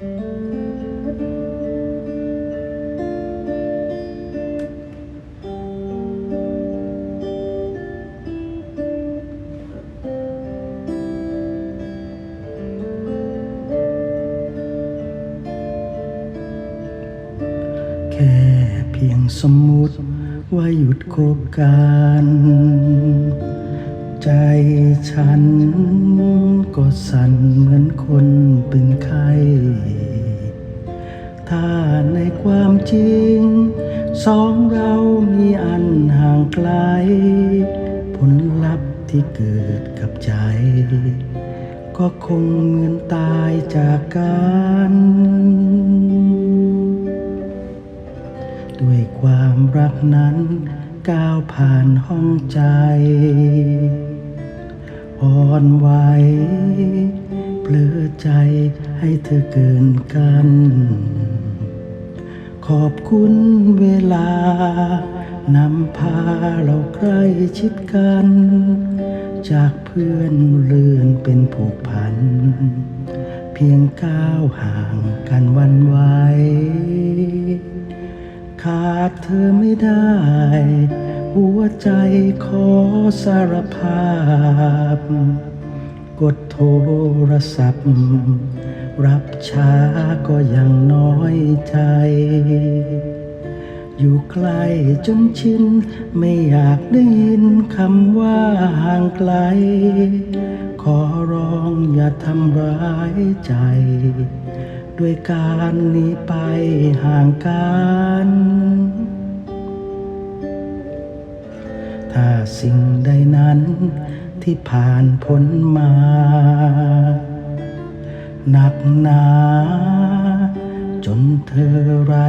แค่เพียงสมมุติว่าหยุดคบกัน ใจฉันก็สั่นเหมือนคน เป็นไข้ถ้าในความจริง สองเรามีอันห่างไกล ผลลัพธ์ที่เกิดกับใจ ก็คงเหมือนตายจากกันด้วยความรักนั้นก้าวผ่านห้องใจอ่อนไหว เปลือใจให้เธอเกินกัน ขอบคุณเวลานำพาเราใกล้ชิดกัน จากเพื่อนเลื่อนเป็นผูกพัน เพียงก้าวห่างกันวันไหวขาดเธอไม่ได้ หัวใจขอสารภาพ กดโทรศัพท์ รับช้าก็ยังน้อยใจ อยู่ใกล้จนชิน ไม่อยากได้ยินคำว่าห่างไกล ขอร้องอย่าทำร้ายใจ ด้วยการหนีไปห่างกันถ้าสิ่งใดนั้น ที่ผ่านพ้นมา หนักหนาจนเธอไร้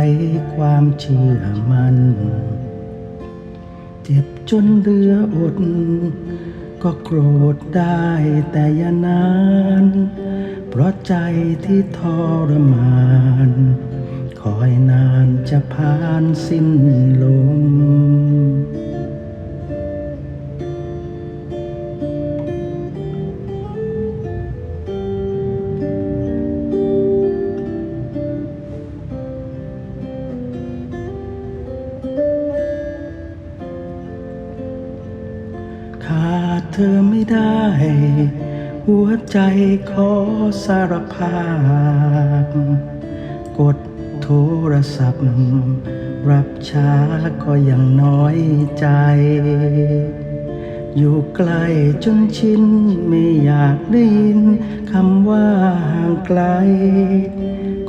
ความเชื่อมัน่นเจ็บจนเลืออด ก็โกรธได้แต่อย่านาน เพราะใจที่ทรมาน คอยนานจะผ่านสิ้นลม ขาดเธอไม่ได้ หัวใจขอสารภาพ กดโทรศัพท์ รับช้าก็ยังน้อยใจ อยู่ใกล้จนชินไม่อยากได้ยินคำว่าห่างไกล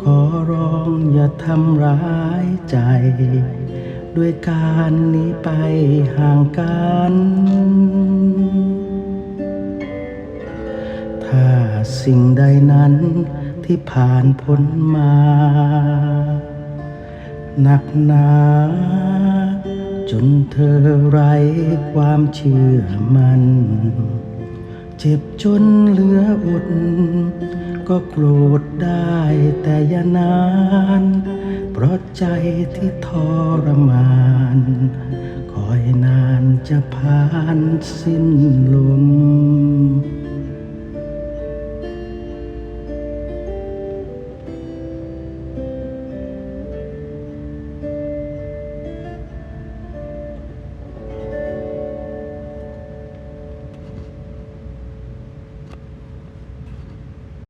ขอร้องอย่าทำร้ายใจ ด้วยการหนีไปห่างกัน ถ้าสิ่งใดนั้นที่ผ่านพ้นมา หนักหนา จนเธอไร้ความเชื่อมัน เจ็บจนเหลืออดก็โกรธได้แต่อย่านาน ราะใจที่ทรมาน คอยนานจะผ่านสิ้นลม